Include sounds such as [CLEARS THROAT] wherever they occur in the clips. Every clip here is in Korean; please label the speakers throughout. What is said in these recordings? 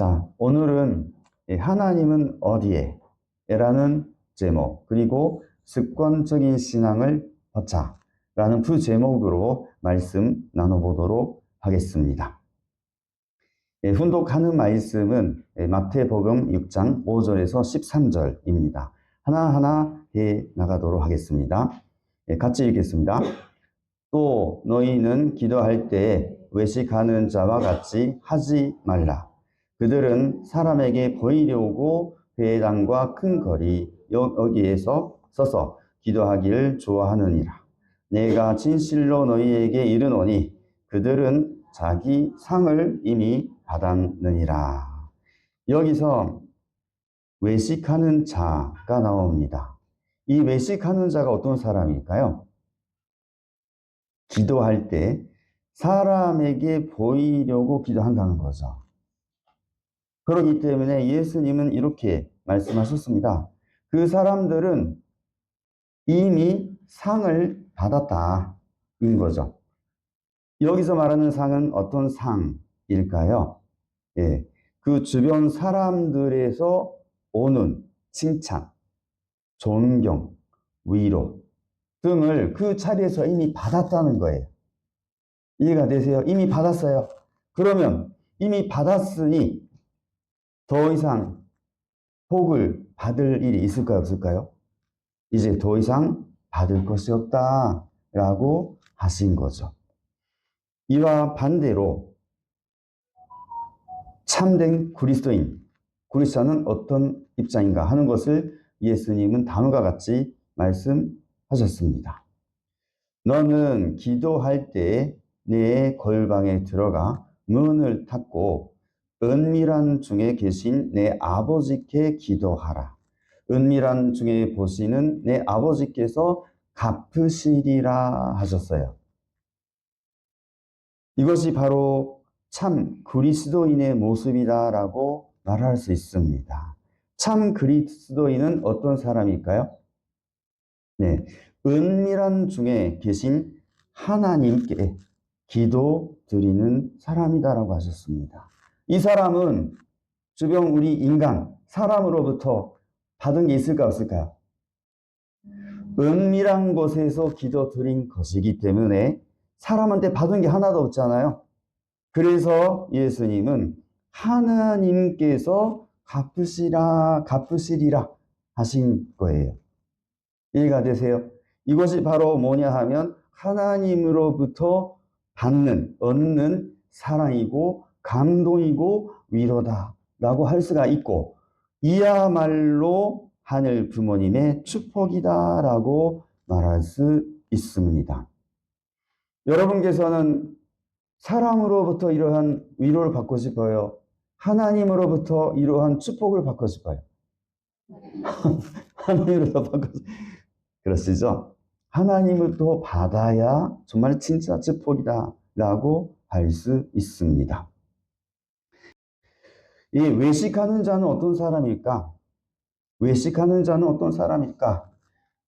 Speaker 1: 자, 오늘은 이 하나님은 어디에? 라는 제목, 그리고 습관적인 신앙을 벗자 라는 부 제목으로 말씀 나눠보도록 하겠습니다. 예, 훈독하는 말씀은 예, 마태복음 6장 5절에서 13절입니다. 하나하나 해 나가도록 하겠습니다. 예, 같이 읽겠습니다. 또 너희는 기도할 때 외식하는 자와 같이 하지 말라. 그들은 사람에게 보이려고 회당과 큰 거리 여- 여기에서 서서 기도하기를 좋아하느니라. 내가 진실로 너희에게 이르노니 그들은 자기 상을 이미 받았느니라. 여기서 외식하는 자가 나옵니다. 이 외식하는 자가 어떤 사람일까요? 기도할 때 사람에게 보이려고 기도한다는 거죠. 그렇기 때문에 예수님은 이렇게 말씀하셨습니다. 그 사람들은 이미 상을 받았다. 인 거죠. 여기서 말하는 상은 어떤 상일까요? 예. 그 주변 사람들에서 오는 칭찬, 존경, 위로 등을 그 자리에서 이미 받았다는 거예요. 이해가 되세요? 이미 받았어요. 그러면 이미 받았으니 더 이상 복을 받을 일이 있을까요? 없을까요? 이제 더 이상 받을 것이 없다 라고 하신 거죠. 이와 반대로 참된 그리스도인, 그리스도는 어떤 입장인가 하는 것을 예수님은 다음과 같이 말씀하셨습니다. 너는 기도할 때 내 골방에 들어가 문을 닫고 은밀한 중에 계신 내 아버지께 기도하라. 은밀한 중에 보시는 내 아버지께서 갚으시리라 하셨어요. 이것이 바로 참 그리스도인의 모습이다라고 말할 수 있습니다. 참 그리스도인은 어떤 사람일까요? 네, 은밀한 중에 계신 하나님께 기도 드리는 사람이다라고 하셨습니다. 이 사람은 주변 우리 인간, 사람으로부터 받은 게 있을까 없을까요? 은밀한 곳에서 기도 드린 것이기 때문에 사람한테 받은 게 하나도 없잖아요. 그래서 예수님은 하나님께서 갚으시라, 갚으시리라 하신 거예요. 이해가 되세요? 이것이 바로 뭐냐 하면 하나님으로부터 받는, 얻는 사랑이고 감동이고 위로다라고 할 수가 있고 이야말로 하늘 부모님의 축복이다라고 말할 수 있습니다. 여러분께서는 사람으로부터 이러한 위로를 받고 싶어요. 하나님으로부터 이러한 축복을 받고 싶어요. [LAUGHS] 하나님으로부터 받고 싶... 그러시죠? 하나님으로부터 받아야 정말 진짜 축복이다라고 할 수 있습니다. 이 외식하는 자는 어떤 사람일까? 외식하는 자는 어떤 사람일까?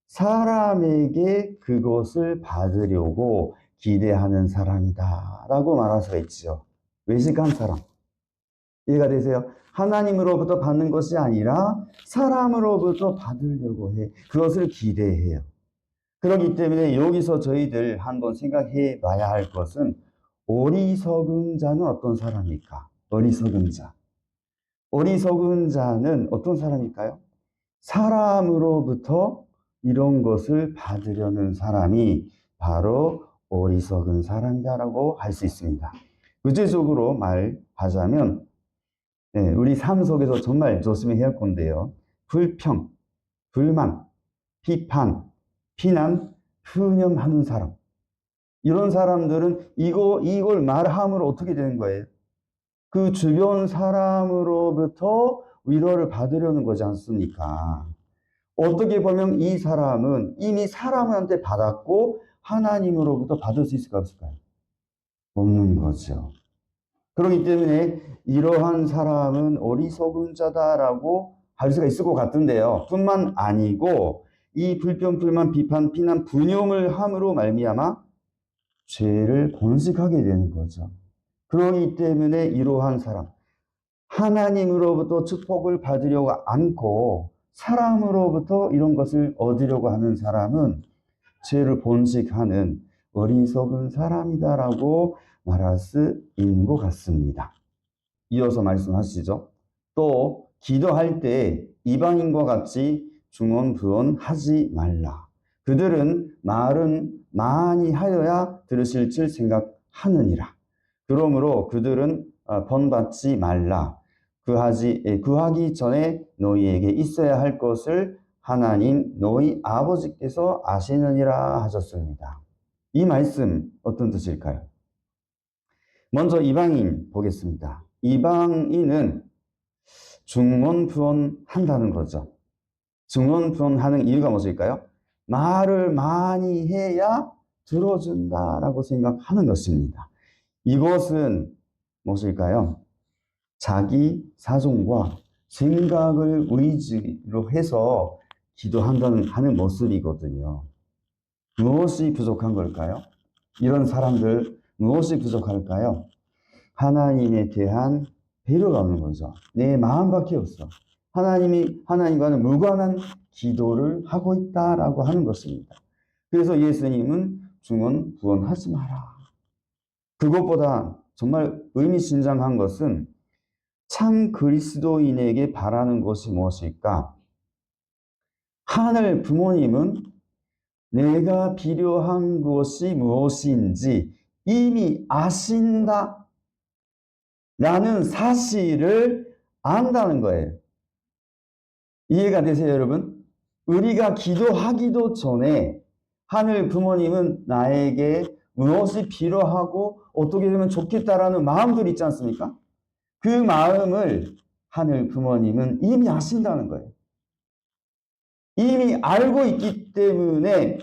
Speaker 1: 사람에게 그것을 받으려고 기대하는 사람이다. 라고 말할 수가 있죠. 외식한 사람. 이해가 되세요? 하나님으로부터 받는 것이 아니라 사람으로부터 받으려고 해. 그것을 기대해요. 그렇기 때문에 여기서 저희들 한번 생각해 봐야 할 것은 어리석은 자는 어떤 사람일까? 어리석은 자. 어리석은 자는 어떤 사람일까요? 사람으로부터 이런 것을 받으려는 사람이 바로 어리석은 사람이다라고 할 수 있습니다. 구체적으로 말하자면, 네, 우리 삶 속에서 정말 조심해야 할 건데요. 불평, 불만, 비판, 비난, 푸념하는 사람. 이런 사람들은 이거, 이걸 말함으로 어떻게 되는 거예요? 그 주변 사람으로부터 위로를 받으려는 거지 않습니까? 어떻게 보면 이 사람은 이미 사람한테 받았고 하나님으로부터 받을 수 있을까 없을까요? 없는 거죠. 그렇기 때문에 이러한 사람은 어리석은 자다라고 할 수가 있을 것 같은데요. 뿐만 아니고 이 불평, 불만, 비판, 피난, 분용을 함으로 말미암아 죄를 번식하게 되는 거죠. 그러기 때문에 이러한 사람, 하나님으로부터 축복을 받으려고 않고 사람으로부터 이런 것을 얻으려고 하는 사람은 죄를 본식하는 어리석은 사람이다라고 말할 수 있는 것 같습니다. 이어서 말씀하시죠. 또 기도할 때 이방인과 같이 중언부언 하지 말라. 그들은 말은 많이 하여야 들으실 줄 생각하느니라. 그러므로 그들은 어, 번받지 말라. 그하지 예, 그하기 전에 너희에게 있어야 할 것을 하나님 너희 아버지께서 아시느니라 하셨습니다. 이 말씀 어떤 뜻일까요? 먼저 이방인 보겠습니다. 이방인은 중언부언 한다는 거죠. 중언부언 하는 이유가 무엇일까요? 말을 많이 해야 들어준다라고 생각하는 것입니다. 이것은 무엇일까요? 자기 사정과 생각을 의지로 해서 기도한다는 하는 모습이거든요. 무엇이 부족한 걸까요? 이런 사람들 무엇이 부족할까요? 하나님에 대한 배려가 없는 거죠. 내 마음밖에 없어. 하나님이 하나님과는 무관한 기도를 하고 있다라고 하는 것입니다. 그래서 예수님은 중언 부언하지 마라. 그것보다 정말 의미심장한 것은 참 그리스도인에게 바라는 것이 무엇일까? 하늘 부모님은 내가 필요한 것이 무엇인지 이미 아신다. 라는 사실을 안다는 거예요. 이해가 되세요, 여러분? 우리가 기도하기도 전에 하늘 부모님은 나에게 무엇이 필요하고 어떻게 되면 좋겠다라는 마음들 있지 않습니까? 그 마음을 하늘 부모님은 이미 아신다는 거예요. 이미 알고 있기 때문에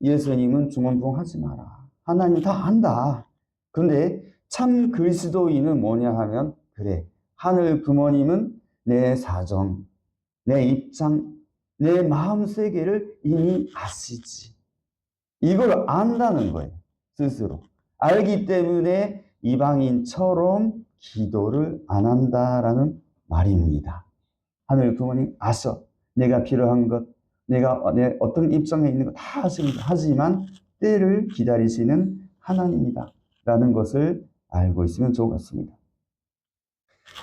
Speaker 1: 예수님은 중언부언하지 마라. 하나님 다 안다. 근데 참 그리스도인은 뭐냐 하면 그래. 하늘 부모님은 내 사정, 내 입장, 내 마음 세계를 이미 아시지. 이걸 안다는 거예요. 스스로. 알기 때문에 이방인처럼 기도를 안 한다라는 말입니다. 하늘 부모님 아셔. 내가 필요한 것, 내가 내 어떤 입장에 있는 것다 아십니다. 하지만 때를 기다리시는 하나님이다. 라는 것을 알고 있으면 같습니다.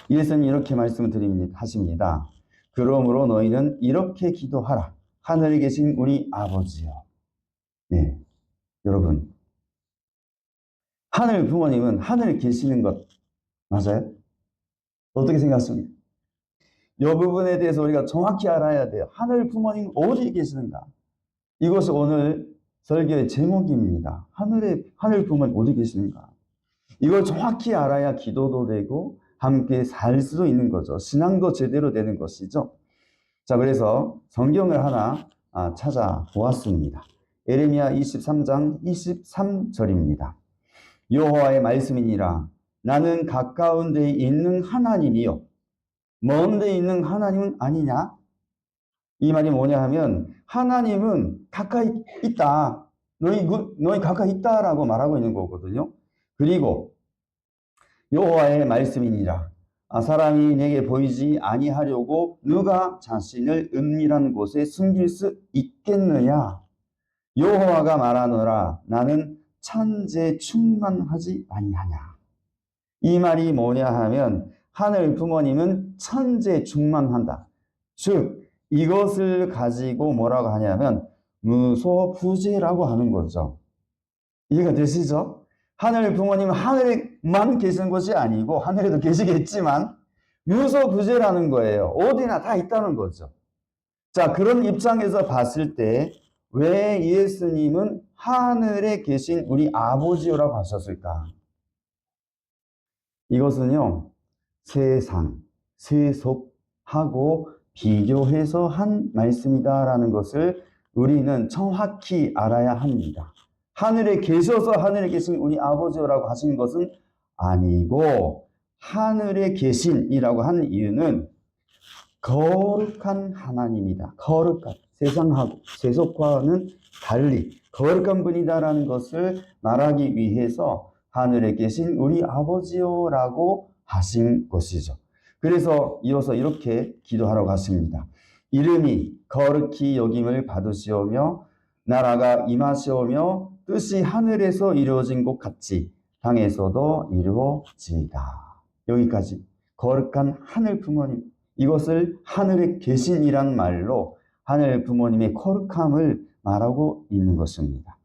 Speaker 1: 예수님 이렇게 말씀을 드립니다. 하십니다. 그러므로 너희는 이렇게 기도하라. 하늘에 계신 우리 아버지여. 네. 여러분. 하늘 부모님은 하늘에 계시는 것 맞아요? 어떻게 생각하십니까? 이 부분에 대해서 우리가 정확히 알아야 돼요. 하늘 부모님 어디 계시는가? 이것이 오늘 설교의 제목입니다. 하늘에 하늘 부모님 어디 계시는가? 이걸 정확히 알아야 기도도 되고 함께 살 수도 있는 거죠. 신앙도 제대로 되는 것이죠. 자, 그래서 성경을 하나 아, 찾아보았습니다. 에레미야 23장 23절입니다. 여호와의 말씀이니라 나는 가까운 데에 있는 하나님이요 먼 데 있는 하나님은 아니냐? 이 말이 뭐냐 하면 하나님은 가까이 있다. 너희 너희 가까이 있다라고 말하고 있는 거거든요. 그리고 여호와의 말씀이니라. 아, 사람이 내게 보이지 아니하려고 누가 자신을 은밀한 곳에 숨길 수 있겠느냐? 여호와가 말하노라. 나는 천재 충만하지 아니하냐. 이 말이 뭐냐 하면 하늘 부모님은 천재 충만한다. 즉 이것을 가지고 뭐라고 하냐면 무소부재라고 하는 거죠. 이해가 되시죠? 하늘 부모님은 하늘에만 계시는 것이 아니고 하늘에도 계시겠지만 무소부재라는 거예요. 어디나 다 있다는 거죠. 자, 그런 입장에서 봤을 때 왜 예수님은 하늘에 계신 우리 아버지라고 하셨을까? 이것은요, 세상, 세속하고 비교해서 한 말씀이다라는 것을 우리는 정확히 알아야 합니다. 하늘에 계셔서 하늘에 계신 우리 아버지라고 하신 것은 아니고 하늘에 계신이라고 하는 이유는 거룩한 하나님이다. 거룩한 세상하고 세속과는 달리 거룩한 분이다라는 것을 말하기 위해서 하늘에 계신 우리 아버지요라고 하신 것이죠. 그래서 이어서 이렇게 기도하러 갔습니다. 이름이 거룩히 여김을 받으시오며 나라가 임하시오며 뜻이 하늘에서 이루어진 것 같이 땅에서도 이루어지이다. 여기까지 거룩한 하늘 부모님 이것을 하늘에 계신이란 말로 하늘 부모님의 거룩함을 말하고 있는 것입니다.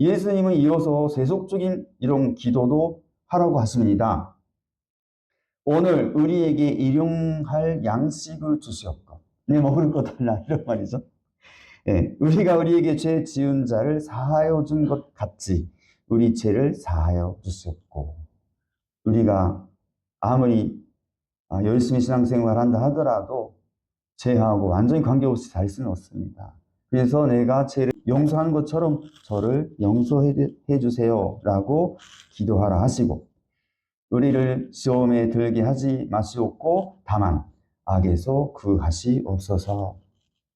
Speaker 1: 예수님은 이어서 세속적인 이런 기도도 하라고 하십니다. 오늘 우리에게 일용할 양식을 주시옵고 내 먹을 것 달라 이런 말이죠. 예, 우리가 우리에게 죄 지은 자를 사하여 준 것 같이 우리 죄를 사하여 주시옵고 우리가 아무리 아, 열심히 신앙생활 한다 하더라도 죄하고 완전히 관계없이 살 수는 없습니다. 그래서 내가 죄를 용서하는 것처럼 저를 용서해 주세요 라고 기도하라 하시고 우리를 시험에 들게 하지 마시옵고 다만 악에서 구하시옵소서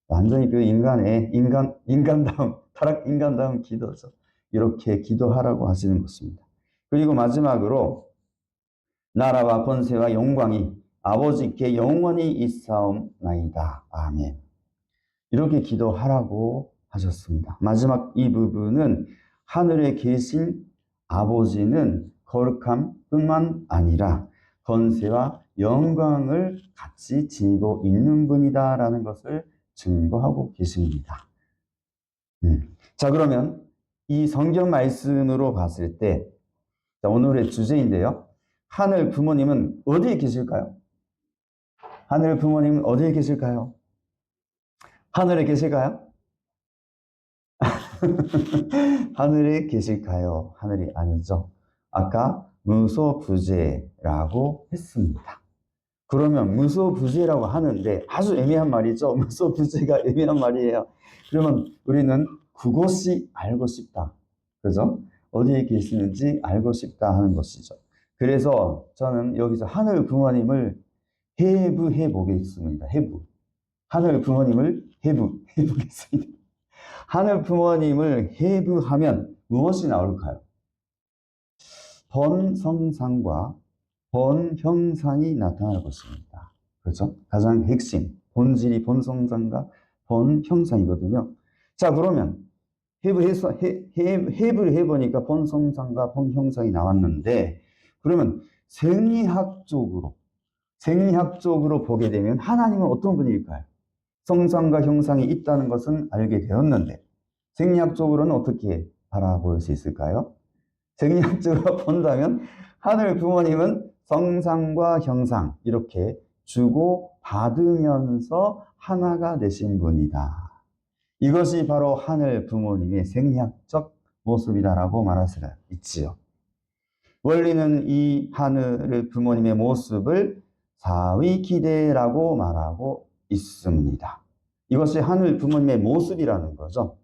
Speaker 1: 완전히 그 인간의 인간 인간다움 타락 인간다움 기도죠. 이렇게 기도하라고 하시는 것입니다. 그리고 마지막으로 나라와 권세와 영광이 아버지께 영원히 있사옵나이다. 아멘. 이렇게 기도하라고 하셨습니다. 마지막 이 부분은 하늘에 계신 아버지는 거룩함 뿐만 아니라 권세와 영광을 같이 지니고 있는 분이다라는 것을 증거하고 계십니다. 음. 자, 그러면 이 성경 말씀으로 봤을 때 자, 오늘의 주제인데요. 하늘 부모님은 어디에 계실까요? 하늘 부모님은 어디에 계실까요? 하늘에 계실까요? [LAUGHS] 하늘에 계실까요? 하늘이 아니죠. 아까 무소부재라고 했습니다. 그러면 무소부재라고 하는데 아주 애매한 말이죠. [LAUGHS] 무소부재가 애매한 말이에요. 그러면 우리는 그곳이 알고 싶다. 그죠? 어디에 계시는지 알고 싶다 하는 것이죠. 그래서 저는 여기서 하늘 부모님을 해부 해 보겠습니다. 해부. 하늘 부모님을 해부 해 [LAUGHS] 보겠습니다. 하늘 부모님을 해부하면 무엇이 나올까요? 번성상과 번형상이 나타날 것입니다. 그렇죠? 가장 핵심, 본질이 본성상과 번형상이거든요. 자, 그러면 해부해서 해, 해, 해부를 해보니까 본성상과 본형상이 나왔는데 그러면 생리학적으로 생리학적으로 보게 되면 하나님은 어떤 분일까요? 성상과 형상이 있다는 것은 알게 되었는데 생리학적으로는 어떻게 바라볼 수 있을까요? 생리학적으로 [LAUGHS] 본다면 하늘 부모님은 성상과 형상 이렇게 주고 받으면서 하나가 되신 분이다. 이것이 바로 하늘 부모님의 생리학적 모습이다라고 말할 수 있지요. 원리는 이 하늘 부모님의 모습을 사위기대라고 말하고 있습니다. 이것이 하늘 부모님의 모습이라는 거죠.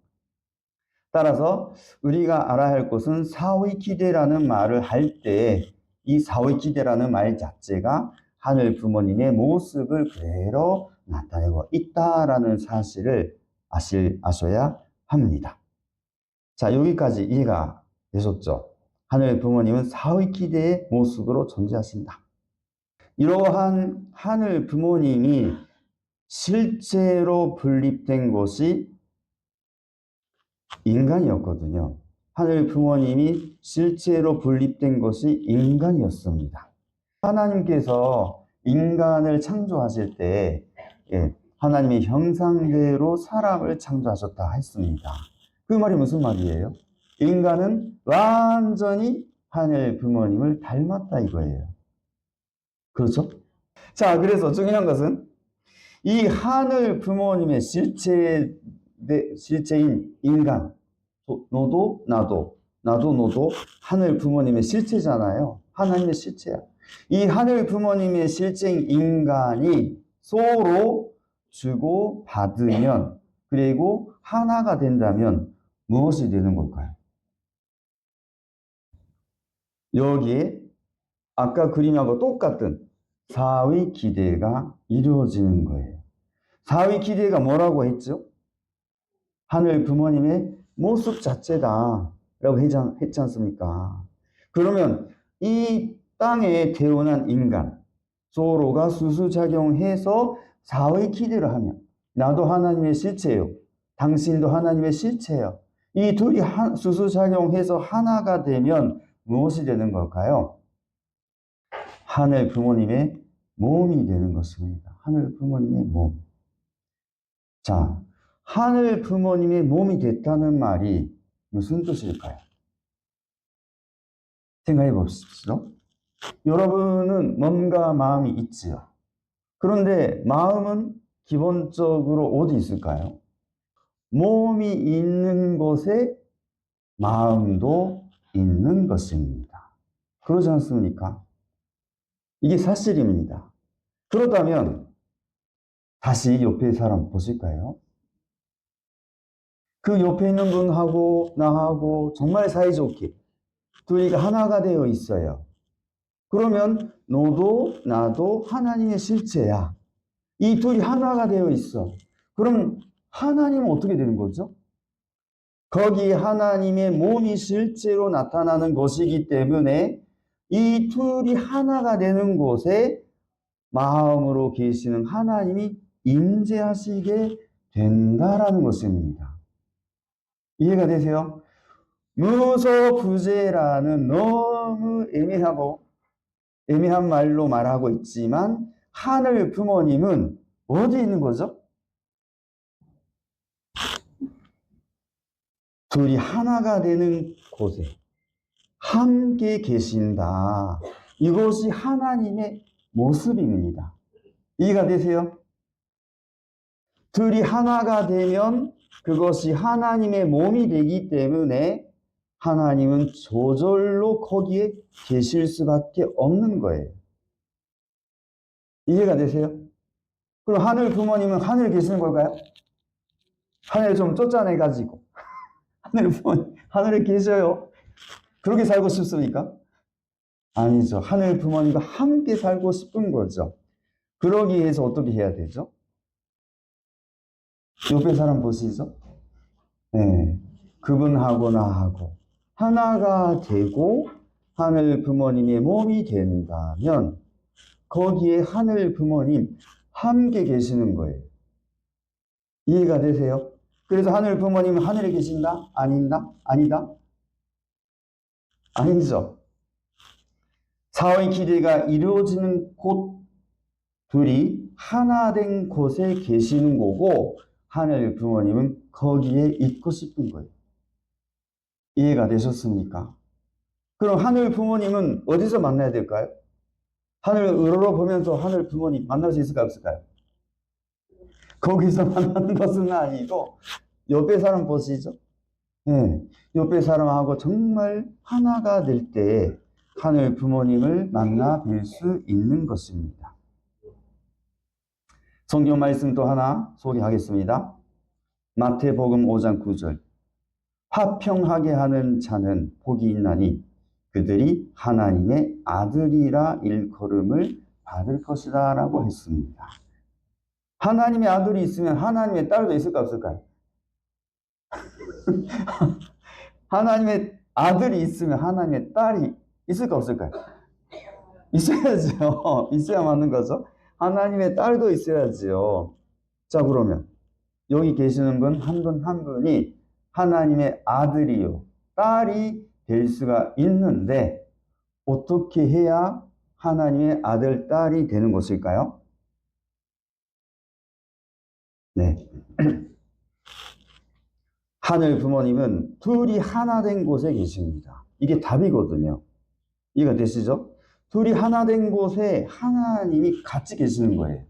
Speaker 1: 따라서 우리가 알아야 할 것은 사위기대라는 말을 할 때 이 사위기대라는 말 자체가 하늘 부모님의 모습을 그대로 나타내고 있다라는 사실을 아실, 아셔야 합니다. 자, 여기까지 이해가 되셨죠? 하늘 부모님은 사위기대의 모습으로 존재하신다. 이러한 하늘 부모님이 실제로 분립된 것이 인간이었거든요. 하늘 부모님이 실제로 분립된 것이 인간이었습니다. 하나님께서 인간을 창조하실 때 예, 하나님의 형상대로 사람을 창조하셨다 했습니다. 그 말이 무슨 말이에요? 인간은 완전히 하늘 부모님을 닮았다 이거예요. 그렇죠? 자, 그래서 중요한 것은 이 하늘 부모님의 실체, 실체인 인간, 너도 나도, 나도 너도 하늘 부모님의 실체잖아요. 하나님의 실체야. 이 하늘 부모님의 실체인 인간이 서로 주고 받으면, 그리고 하나가 된다면 무엇이 되는 걸까요? 여기에 아까 그림하고 똑같은 사위 기대가 이루어지는 거예요. 사위 기대가 뭐라고 했죠? 하늘 부모님의 모습 자체다. 라고 했지 않습니까? 그러면 이 땅에 태어난 인간, 서로가 수수작용해서 사회 기대를 하면 나도 하나님의 실체요. 당신도 하나님의 실체요. 이 둘이 한, 수수작용해서 하나가 되면 무엇이 되는 걸까요? 하늘 부모님의 몸이 되는 것입니다. 하늘 부모님의 몸. 자, 하늘 부모님의 몸이 됐다는 말이 무슨 뜻일까요? 생각해 보십시오. 여러분은 뭔가 마음이 있지요. 그런데 마음은 기본적으로 어디 있을까요? 몸이 있는 곳에 마음도 있는 것입니다. 그러지 않습니까? 이게 사실입니다. 그렇다면 다시 옆에 사람 보실까요? 그 옆에 있는 분하고 나하고 정말 사이좋게 둘이가 하나가 되어 있어요. 그러면 너도 나도 하나님의 실체야. 이 둘이 하나가 되어 있어. 그럼 하나님은 어떻게 되는 거죠? 거기 하나님의 몸이 실제로 나타나는 것이기 때문에 이 둘이 하나가 되는 곳에 마음으로 계시는 하나님이 임재하시게 된다라는 것입니다. 이해가 되세요? 무소부재라는 너무 애매하고 애매한 말로 말하고 있지만 하늘 부모님은 어디 있는 거죠? 둘이 하나가 되는 곳에 함께 계신다. 이것이 하나님의 모습입니다. 이해가 되세요? 둘이 하나가 되면 그것이 하나님의 몸이 되기 때문에 하나님은 저절로 거기에 계실 수밖에 없는 거예요. 이해가 되세요? 그럼 하늘 부모님은 하늘에 계시는 걸까요? 하늘 좀 쫓아내가지고. [LAUGHS] 하늘 부모님, 하늘에 계셔요. 그렇게 살고 싶습니까? 아니죠. 하늘 부모님과 함께 살고 싶은 거죠. 그러기 위해서 어떻게 해야 되죠? 옆에 사람 보시죠? 네. 그분하고 나하고 하나가 되고 하늘 부모님의 몸이 된다면 거기에 하늘 부모님 함께 계시는 거예요. 이해가 되세요? 그래서 하늘 부모님은 하늘에 계신다? 아닌다? 아니다? 아니죠. 사회 기대가 이루어지는 곳 둘이 하나 된 곳에 계시는 거고 하늘 부모님은 거기에 있고 싶은 거예요. 이해가 되셨습니까? 그럼 하늘 부모님은 어디서 만나야 될까요? 하늘 으로로 보면서 하늘 부모님 만날 수 있을까 없을까요? 거기서 [LAUGHS] 만나는 것은 아니고 옆에 사람 보시죠? 네, 옆에 사람하고 정말 하나가 될때 하늘 부모님을 만나 뵐 수 있는 것입니다. 성경 말씀 또 하나 소개하겠습니다. 마태복음 5장 9절 화평하게 하는 자는 복이 있나니 그들이 하나님의 아들이라 일컬음을 받을 것이다 라고 했습니다. 하나님의 아들이 있으면 하나님의 딸도 있을까 없을까요? [LAUGHS] 하나님의 아들이 있으면 하나님의 딸이 있을까 없을까요? 있어야죠. [LAUGHS] 있어야 맞는 거죠. 하나님의 딸도 있어야지요. 자, 그러면 여기 계시는 분 한 분한 분이 하나님의 아들이요, 딸이 될 수가 있는데 어떻게 해야 하나님의 아들, 딸이 되는 것일까요? 네. [CLEARS THROAT] 하늘 부모님은 둘이 하나 된 곳에 계십니다. 이게 답이거든요. 이해가 되시죠? 둘이 하나 된 곳에 하나님이 같이 계시는 거예요.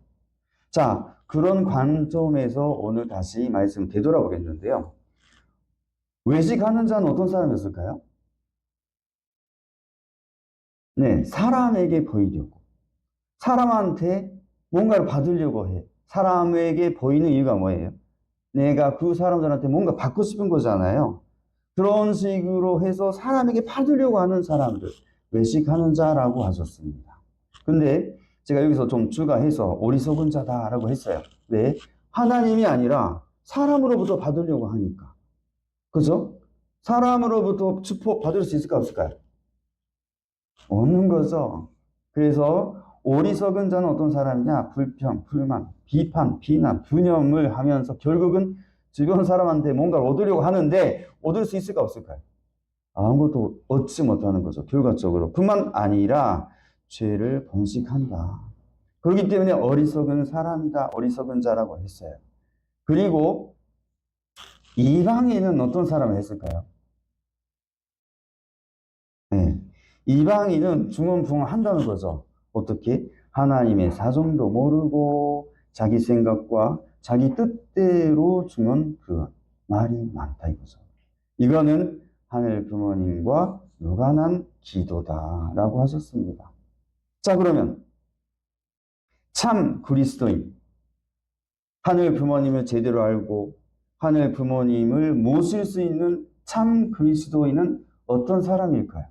Speaker 1: 자, 그런 관점에서 오늘 다시 말씀 되돌아보겠는데요. 외식하는 자는 어떤 사람이었을까요? 네, 사람에게 보이려고. 사람한테 뭔가를 받으려고 해. 사람에게 보이는 이유가 뭐예요? 내가 그 사람들한테 뭔가 받고 싶은 거잖아요. 그런 식으로 해서 사람에게 받으려고 하는 사람들, 외식하는 자라고 하셨습니다. 근데 제가 여기서 좀 추가해서 어리석은 자다라고 했어요. 왜? 하나님이 아니라 사람으로부터 받으려고 하니까. 그죠? 사람으로부터 축복 받을 수 있을까 없을까요? 없는 거죠. 그래서 어리석은 자는 어떤 사람이냐? 불평, 불만, 비판, 비난, 분염을 하면서 결국은 주변 사람한테 뭔가를 얻으려고 하는데 얻을 수 있을까 없을까요? 아무것도 얻지 못하는 거죠. 결과적으로. 뿐만 아니라 죄를 번식한다. 그렇기 때문에 어리석은 사람이다. 어리석은 자라고 했어요. 그리고 이방인은 어떤 사람을 했을까요? 네. 이방인은 중언부언 한다는 거죠. 어떻게? 하나님의 사정도 모르고 자기 생각과 자기 뜻대로 중언 그 말이 많다 이거죠. 이거는 하늘 부모님과 무관한 기도다라고 하셨습니다. 자 그러면 참 그리스도인 하늘 부모님을 제대로 알고 하늘 부모님을 모실 수 있는 참 그리스도인은 어떤 사람일까요?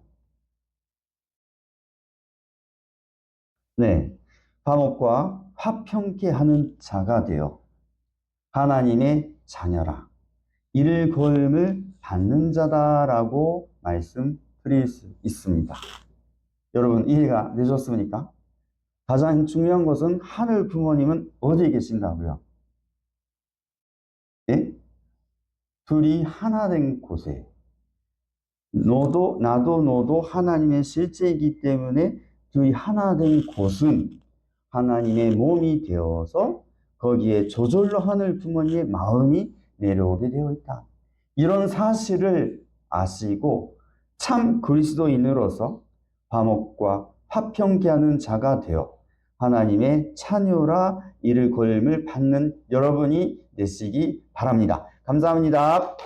Speaker 1: 네, 화목과 화평케 하는 자가 되어 하나님의 자녀라 이를 거음을 받는 자다라고 말씀드릴 수 있습니다. 여러분 이해가 되셨습니까? 가장 중요한 것은 하늘 부모님은 어디에 계신다고요? 예? 둘이 하나 된 곳에 너도 나도 너도 하나님의 실제이기 때문에 둘이 하나 된 곳은 하나님의 몸이 되어서 거기에 저절로 하늘 부모님의 마음이 내려오게 되어 있다. 이런 사실을 아시고 참 그리스도인으로서 화목과 화평케 하는 자가 되어 하나님의 자녀라 이를 걸음을 받는 여러분이 되시기 바랍니다. 감사합니다.